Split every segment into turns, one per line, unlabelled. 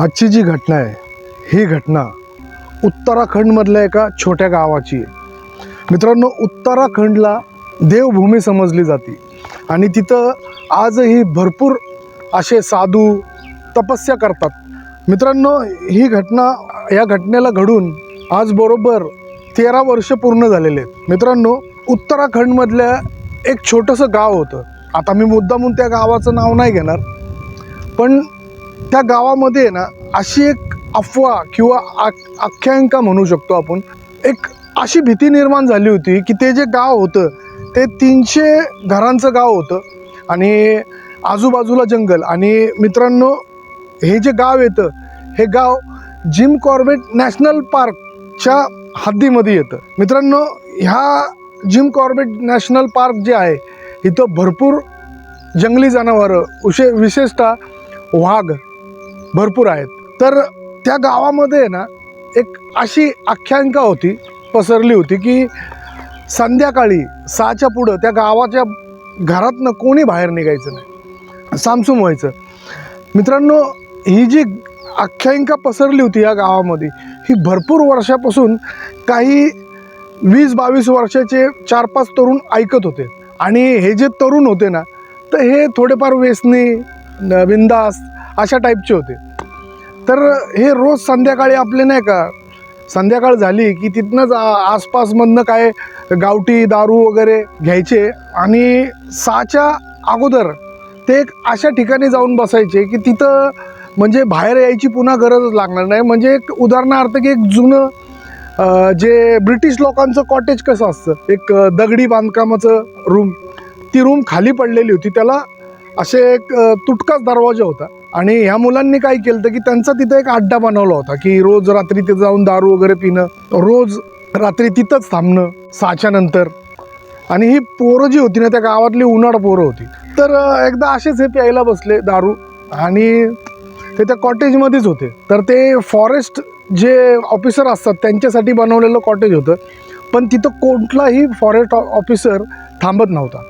आजची जी घटना आहे ही घटना उत्तराखंडमधल्या एका छोट्या गावाची आहे. मित्रांनो उत्तराखंडला देवभूमी समजली जाते. आणि तिथं आजही भरपूर असे साधू तपस्या करतात. मित्रांनो ही घटना या घटनेला घडून आज बरोबर तेरा वर्ष पूर्ण झालेले आहेत. मित्रांनो उत्तराखंडमधल्या एक छोटंसं गाव होतं. आता मी मुद्दामून त्या गावाचं नाव नाही घेणार. पण त्या गावामध्ये ना अशी एक अफवा किंवा आ- आख्यायिका म्हणू शकतो आपण. एक अशी भीती निर्माण झाली होती की ते जे गाव होतं ते तीनशे घरांचं गाव होतं आणि आजूबाजूला जंगल. आणि मित्रांनो हे जे गाव येतं हे गाव जिम कॉर्बेट नॅशनल पार्कच्या हद्दीमध्ये येतं. मित्रांनो ह्या जिम कॉर्बेट नॅशनल पार्क जे आहे इथं भरपूर जंगली जनावरं उशे विशेषतः वाघ भरपूर आहेत. तर त्या गावामध्ये ना एक अशी आख्यायिका होती पसरली होती की संध्याकाळी सहाच्या पुढं त्या गावाच्या घरातनं कोणी बाहेर निघायचं नाही. सामसूम व्हायचं. मित्रांनो ही जी आख्यायिका पसरली होती या गावामध्ये ही भरपूर वर्षापासून काही वीस बावीस वर्षाचे चार पाच तरुण ऐकत होते. आणि हे जे तरुण होते ना तर हे थोडेफार व्यसनी बिंदास अशा टाईपचे होते. तर हे रोज संध्याकाळी आपले नाही का संध्याकाळ झाली की तिथनंच आसपासमधनं काय गावठी दारू वगैरे घ्यायचे आणि सहाच्या अगोदर ते एक अशा ठिकाणी जाऊन बसायचे की तिथं म्हणजे बाहेर यायची पुन्हा गरजच लागणार नाही. म्हणजे एक उदाहरणार्थ की एक जुनं जे ब्रिटिश लोकांचं कॉटेज कसं असतं एक दगडी बांधकामाचं रूम ती रूम खाली पडलेली होती. त्याला असे एक तुटकाच दरवाजा होता. आणि ह्या मुलांनी काय केलं तर की त्यांचा तिथं एक अड्डा बनवला होता की रोज रात्री तिथं जाऊन दारू वगैरे पिणं रोज रात्री तिथंच थांबणं सहाच्यानंतर आणि ही पोरं जी होती ना त्या गावातली उन्हाळ पोरं होती. तर एकदा असेच हे प्यायला बसले दारू आणि ते त्या कॉटेजमध्येच होते. तर ते फॉरेस्ट जे ऑफिसर असतात त्यांच्यासाठी बनवलेलं कॉटेज होतं. पण तिथं कोणताही फॉरेस्ट ऑफिसर थांबत नव्हता.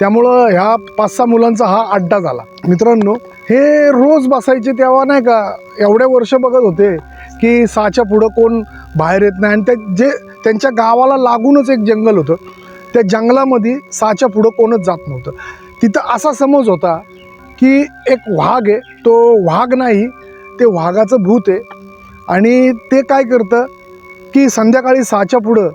त्यामुळं ह्या पाच सहा मुलांचा हा अड्डा झाला. मित्रांनो हे रोज बसायचे तेव्हा नाही का एवढे वर्ष बघत होते की सहाच्या पुढं कोण बाहेर येत नाही. आणि ते जे त्यांच्या गावाला लागूनच एक जंगल होतं. त्या जंगलामध्ये सहाच्या पुढं कोणच जात नव्हतं. तिथं असा समज होता की एक वाघ आहे. तो वाघ नाही ते वाघाचं भूत आहे. आणि ते काय करतं की संध्याकाळी सहाच्या पुढं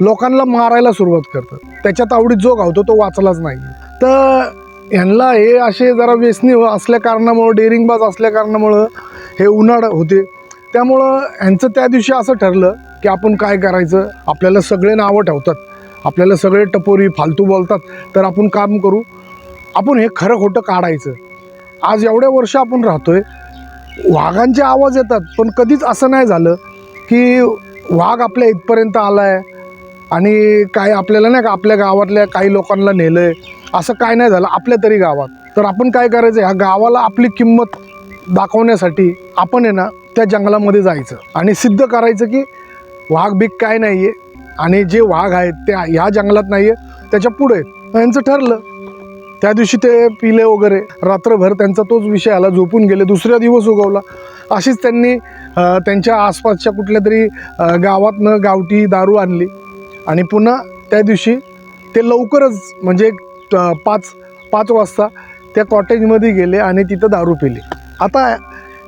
लोकांना मारायला सुरुवात करतं. त्याच्यात आवडीत जो गावतो तो वाचलाच नाही. तर यांना हे असे जरा व्यसनी असल्या कारणामुळं डेअरिंगबाज असल्या कारणामुळं हे उन्हाळ होते. त्यामुळं ह्यांचं त्या दिवशी असं ठरलं की आपण काय करायचं? आपल्याला सगळे नावं ठेवतात. आपल्याला सगळे टपोरी फालतू बोलतात. तर आपण काम करू. आपण हे खरं खोटं काढायचं. आज एवढ्या वर्ष आपण राहतोय. वाघांचे आवाज येतात. पण कधीच असं नाही झालं की वाघ आपल्या इथपर्यंत आला आहे आणि काय आपल्याला नाही का आपल्या गावातल्या काही लोकांना नेलं आहे असं काय नाही झालं आपल्या तरी गावात. तर आपण काय करायचं ह्या गावाला आपली किंमत दाखवण्यासाठी आपण आहे ना त्या जंगलामध्ये जायचं. आणि सिद्ध करायचं की वाघ बीक काय नाही आहे आणि जे वाघ आहेत त्या ह्या जंगलात नाही आहे त्याच्या पुढे यांचं ठरलं. त्या दिवशी ते पिले वगैरे रात्रभर त्यांचा तोच विषय आला झोपून गेले दुसऱ्या दिवस उगवला. अशीच त्यांनी त्यांच्या आसपासच्या कुठल्या तरी गावातनं गावठी दारू आणली. आणि पुन्हा त्या दिवशी ते लवकरच म्हणजे एक, पाच पाच वाजता त्या कॉटेजमध्ये गेले आणि तिथं दारू पिली. आता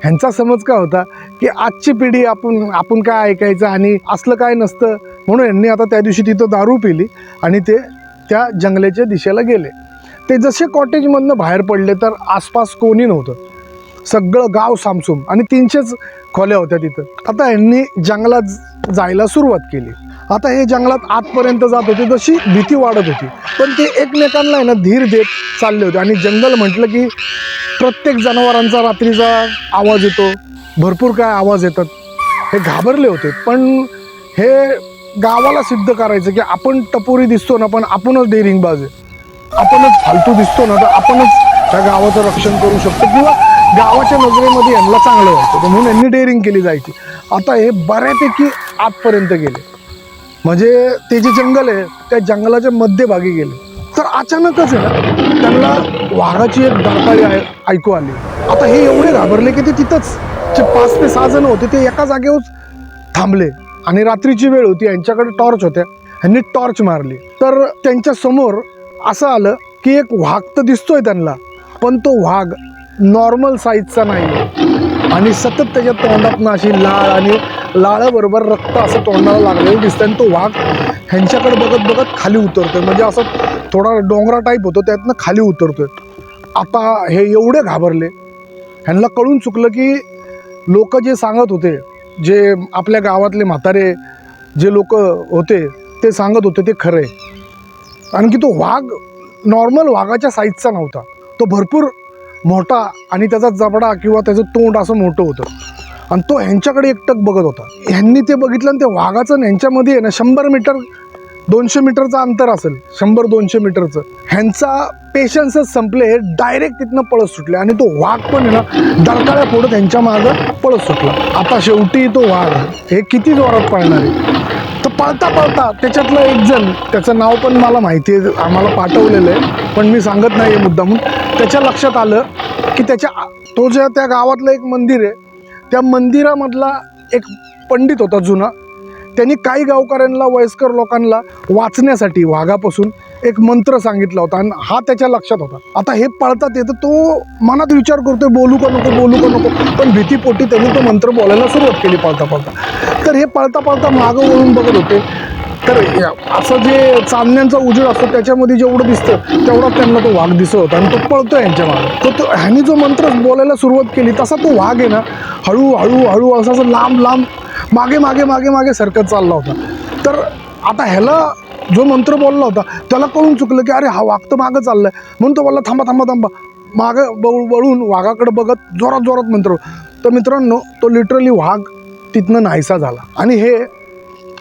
ह्यांचा समज काय होता की आजची पिढी आपण आपण काय ऐकायचं आणि असलं काय नसतं म्हणून यांनी आता त्या दिवशी तिथं दारू पिली आणि ते त्या जंगलाच्या दिशेला गेले. ते जसे कॉटेजमधनं बाहेर पडले तर आसपास कोणी नव्हतं. सगळं गाव सामसूम आणि तीनशेच खोल्या होत्या तिथं. आता यांनी जंगलात जायला सुरुवात केली. आता हे जंगलात आतपर्यंत जात होते जशी भीती वाढत होती. पण ते एकमेकांना आहे ना धीर देत चालले होते. आणि जंगल म्हटलं की प्रत्येक जनावरांचा रात्रीचा आवाज येतो. भरपूर काय आवाज येतात. हे घाबरले होते. पण हे गावाला सिद्ध करायचं की आपण टपोरी दिसतो ना पण आपणच डेरिंगबाज आहे. आपणच फालतू दिसतो ना तर आपणच त्या गावाचं रक्षण करू शकतो. किंवा गावाच्या नजरेमध्ये यांना चांगलं वाटतं. म्हणून यांनी डेअरिंग केली जायची. आता हे बऱ्यापैकी आतपर्यंत गेले. म्हणजे ते जे जंगल आहे त्या जंगलाच्या मध्यभागी गेले. तर अचानकच आहे ना त्यांना वाघाची एक दरकाळी आहे ऐकू आली. आता हे एवढे घाबरले की ते तिथंच जे पाच ते सहा जण होते ते एका जागेवर थांबले. आणि रात्रीची वेळ होती यांच्याकडे टॉर्च होत्या. ह्यांनी टॉर्च मारली. तर त्यांच्यासमोर असं आलं की एक वाघ तर दिसतोय त्यांना पण तो वाघ नॉर्मल साईजचा नाही आणि सतत त्याच्या तोंडातनं अशी लाळ आणि लाळाबरोबर रक्त असं तोंडाला लागलेलं दिसतं आणि तो वाघ ह्यांच्याकडे बघत बघत खाली उतरतोय. म्हणजे असं थोडा डोंगरा टाईप होतो त्यातनं खाली उतरतोय. आता हे एवढे घाबरले. ह्यांना कळून चुकलं की लोक जे सांगत होते जे आपल्या गावातले म्हातारे जे लोक होते ते सांगत होते ते खरं आहे. कारण की तो वाघ नॉर्मल वाघाच्या साईजचा नव्हता. तो भरपूर मोठा आणि त्याचा जबडा किंवा त्याचं तोंड असं मोठं होतं. आणि तो ह्यांच्याकडे एकटक बघत होता. ह्यांनी ते बघितलं आणि ते वाघाचं आणि ह्यांच्यामध्ये आहे ना शंभर मीटर दोनशे मीटरचं अंतर असेल. शंभर दोनशे मीटरचं. ह्यांचा पेशन्सच संपले डायरेक्ट तिथनं पळत सुटले. आणि तो वाघ पण आहे ना दरकाळ्या फोडत ह्यांच्या मागं पळत सुटला. आता शेवटी तो वाघ हे किती जोरात पळणार आहे? तर पळता पळता त्याच्यातलं एक जण त्याचं नाव पण मला माहिती आहे आम्हाला पाठवलेलं आहे पण मी सांगत नाही आहे मुद्दामून. त्याच्या लक्षात आलं की त्याच्या तो ज्या त्या गावातलं एक मंदिर आहे त्या मंदिरामधला एक पंडित होता जुना. त्यांनी काही गावकऱ्यांना वयस्कर लोकांना वाचण्यासाठी वाघापासून एक मंत्र सांगितला होता आणि हा त्याच्या लक्षात होता. आता हे पळतात येतं तो मनात विचार करतोय बोलू का नको बोलू का नको पण भीतीपोटी त्यांनी तो मंत्र बोलायला सुरुवात केली पळता पळता. तर हे पळता पळता मागं वळून बघत होते. तर या- असं जे चांदण्यांचा उजेड असतो त्याच्यामध्ये जेवढं दिसतं तेवढा त्यांना तो वाघ दिसत होता आणि तो पळतो यांच्या मागे. तर तो ह्याने जो मंत्र बोलायला सुरुवात केली तसा तो वाघ आहे ना हळू हळू हळू असं असं लांब लांब मागे मागे मागे मागे सरकत चालला होता. तर आता ह्याला जो मंत्र बोलला होता त्याला कळून चुकलं की अरे हा वाघ तर मागं चाललाय. म्हणून तो बोलला थांबा थांबा थांबा. मागं बळ वळून वाघाकडे बघत जोरात जोरात मंत्र तर मित्रांनो तो लिटरली वाघ तिथनं नाहीसा झाला. आणि हे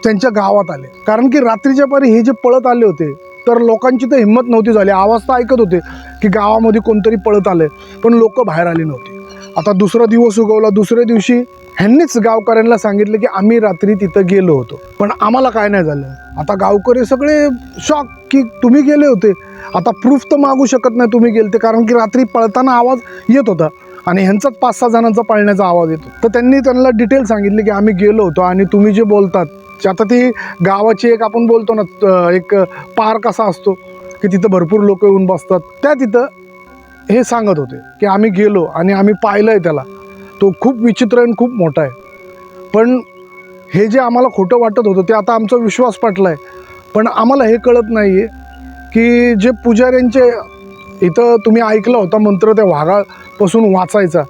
त्यांच्या गावात आले. कारण की रात्रीच्या पारी हे जे पळत आले होते तर लोकांची तर हिंमत नव्हती झाली. आवाज तर ऐकत होते की गावामध्ये कोणतरी पळत आले पण लोक बाहेर आली नव्हती. आता दुसरा दिवस उगवला. दुसऱ्या दिवशी ह्यांनीच गावकऱ्यांना सांगितलं की आम्ही रात्री तिथं गेलो होतो. पण आम्हाला काय नाही झालं. आता गावकरी सगळे शॉक की तुम्ही गेले होते. आता प्रूफ तर मागू शकत नाही तुम्ही गेले ते कारण की रात्री पळताना आवाज येत होता. आणि ह्यांचाच पाच सहा जणांचा पळण्याचा आवाज येतो. तर त्यांनी त्यांना डिटेल सांगितले की आम्ही गेलो होतो आणि तुम्ही जे बोलतात आता ती गावाची एक आपण बोलतो ना एक पार्क असा असतो की तिथं भरपूर लोक येऊन बसतात. त्या तिथं हे सांगत होते की आम्ही गेलो आणि आम्ही पाहिलं आहे त्याला. तो खूप विचित्र आणि खूप मोठा आहे. पण हे जे आम्हाला खोटं वाटत होतं ते आता आमचा विश्वास पटला आहे पण आम्हाला हे कळत नाही आहे की जे पुजाऱ्यांचे इथं तुम्ही ऐकलं होता मंत्र त्या वाघापासून वाचायचा.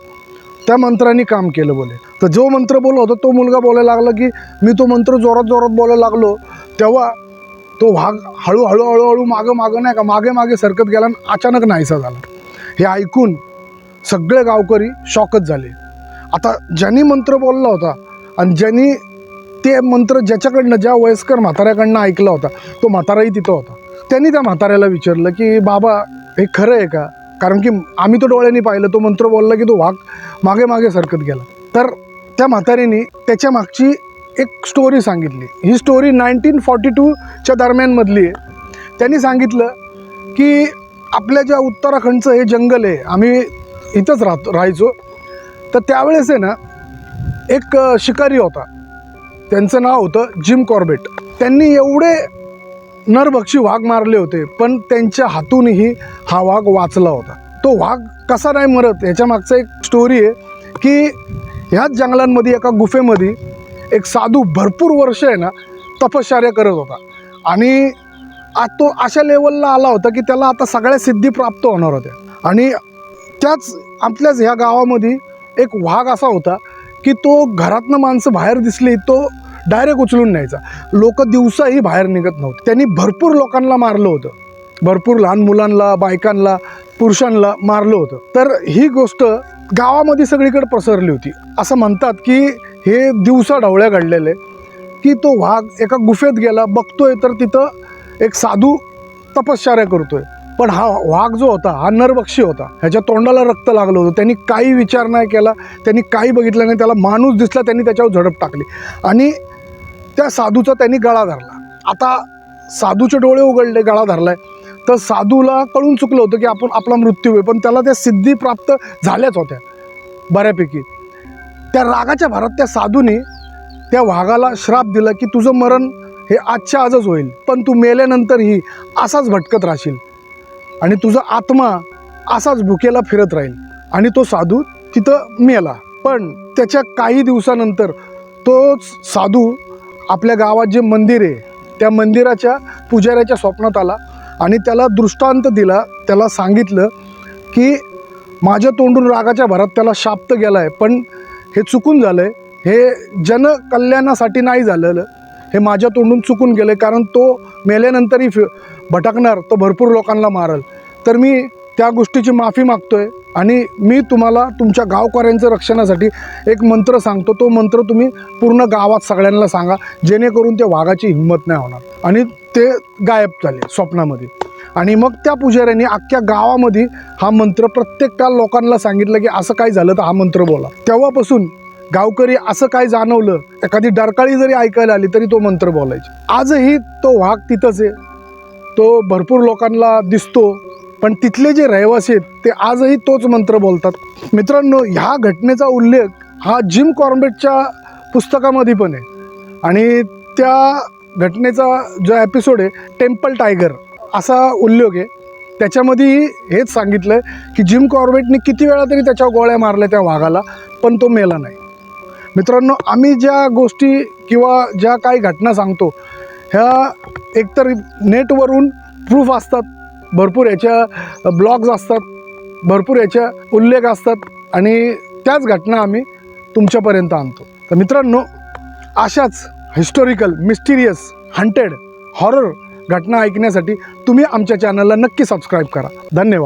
त्या मंत्राने काम केलं बोले. तर जो मंत्र बोलला होता तो मुलगा बोलायला लागला की मी तो मंत्र जोरात जोरात बोलायला लागलो तेव्हा तो वाघ हळूहळू हळूहळू मागं मागं नाही का मागे मागे सरकत गेला आणि अचानक नाहीसा झाला. हे ऐकून सगळे गावकरी शॉकच झाले. आता ज्यांनी मंत्र बोलला होता आणि ज्यांनी ते मंत्र ज्याच्याकडनं ज्या वयस्कर म्हाताऱ्याकडनं ऐकला होता तो म्हाताराही तिथं होता. त्यांनी त्या म्हाताऱ्याला विचारलं की बाबा हे खरं आहे का? कारण की आम्ही तो डोळ्यांनी पाहिलं तो मंत्र बोलला की तो वाघ मागे मागे सरकत गेला. तर त्या म्हातारीने त्याच्या मागची एक स्टोरी सांगितली. ही स्टोरी नाईन्टीन फॉर्टी टूच्या दरम्यानमधली आहे. त्यांनी सांगितलं की आपल्या ज्या उत्तराखंडचं हे जंगल आहे आम्ही इथंच राहतो राहायचो. तर त्यावेळेस आहे ना एक शिकारी होता. त्यांचं नाव होतं जिम कॉर्बेट. त्यांनी एवढे नरभक्षी वाघ मारले होते पण त्यांच्या हातूनही हा वाघ वाचला होता. तो वाघ कसा नाही मरत याच्या मागचा एक स्टोरी आहे की ह्याच जंगलांमध्ये एका गुफेमध्ये एक साधू भरपूर वर्ष आहे ना तपश्चर्या करत होता. आणि आज तो अशा लेवलला आला होता की त्याला आता सगळ्या सिद्धी प्राप्त होणार होत्या. आणि त्याच आपल्याच ह्या गावामध्ये एक वाघ असा होता की तो घरातनं माणसं बाहेर दिसली तो डायरेक्ट उचलून न्यायचा. लोक दिवसाही बाहेर निघत नव्हते. त्यांनी भरपूर लोकांना मारलं होतं. भरपूर लहान मुलांना बायकांना पुरुषांना मारलं होतं. तर ही गोष्ट गावामध्ये सगळीकडे पसरली होती. असं म्हणतात की हे दिवसा ढवळ्या घडलेले की तो वाघ एका गुफेत गेला बघतोय तर तिथं एक साधू तपश्चर्या करतोय. पण हा वाघ जो होता हा नरबक्षी होता. ह्याच्या तोंडाला रक्त लागलं होतं. त्यांनी काही विचार नाही केला त्यांनी काही बघितलं नाही. त्याला माणूस दिसला त्यांनी त्याच्यावर झडप टाकली. आणि त्या साधूचा त्यांनी गळा धरला. आता साधूचे डोळे उघडले गळा धरलाय. तर साधूला कळून चुकलं होतं की आपण आपला मृत्यू आहे पण त्याला त्या सिद्धी प्राप्त झाल्याच होत्या बऱ्यापैकी. त्या रागाच्या भरात त्या साधूने त्या वाघाला श्राप दिला की तुझं मरण हे आजच्या आजच होईल पण तू मेल्यानंतरही असाच भटकत राहशील. आणि तुझा आत्मा असाच भुकेला फिरत राहील. आणि तो साधू तिथं मेला. पण त्याच्या काही दिवसानंतर तोच साधू आपल्या गावात जे मंदिर आहे त्या मंदिराच्या पुजाऱ्याच्या स्वप्नात आला आणि त्याला दृष्टांत दिला त्याला सांगितलं की माझ्या तोंडून रागाच्या भरात त्याला शाप्त गेला आहे पण हे चुकून झालं आहे हे जनकल्याणासाठी नाही झालेलं. हे माझ्या तोंडून चुकून गेलं आहे कारण तो मेल्यानंतरही फि भटकणार तो भरपूर लोकांना मारल. तर मी त्या गोष्टीची माफी मागतोय. आणि मी तुम्हाला तुमच्या गावकऱ्यांचं रक्षणासाठी एक मंत्र सांगतो. तो मंत्र तुम्ही पूर्ण गावात सगळ्यांना सांगा. जेणेकरून त्या वाघाची हिंमत नाही होणार. आणि ते गायब झाले स्वप्नामध्ये. आणि मग त्या पुजाऱ्यांनी अख्ख्या गावामध्ये हा मंत्र प्रत्येक लोकांना सांगितलं की असं काय झालं तर हा मंत्र बोला. तेव्हापासून गावकरी असं काय जाणवलं एखादी डरकाळी जरी ऐकायला आली तरी तो मंत्र बोलायचे. आजही तो वाघ तिथंच आहे. तो भरपूर लोकांना दिसतो. पण तिथले जे रहिवासी आहेत ते आजही तोच मंत्र बोलतात. मित्रांनो ह्या घटनेचा उल्लेख हा जिम कॉर्बेटच्या पुस्तकामध्ये पण आहे. आणि त्या घटनेचा जो एपिसोड आहे टेम्पल टायगर असा उल्लेख आहे. त्याच्यामध्ये हेच सांगितलं आहे की जिम कॉर्बेटने किती वेळा तरी त्याच्या गोळ्या मारल्या त्या वाघाला पण तो मेला नाही. मित्रांनो आम्ही ज्या गोष्टी किंवा ज्या काही घटना सांगतो ह्या एकतर नेटवरून प्रूफ असतात भरपूर याच्या ब्लॉग्स असतात भरपूर याच्या उल्लेख असतात आणि त्याच घटना आम्ही तुमच्यापर्यंत आणतो. तर मित्रांनो अशाच हिस्टॉरिकल मिस्टिरियस हंटेड हॉरर घटना ऐकण्यासाठी तुम्ही आमच्या चॅनलला नक्की सबस्क्राईब करा. धन्यवाद.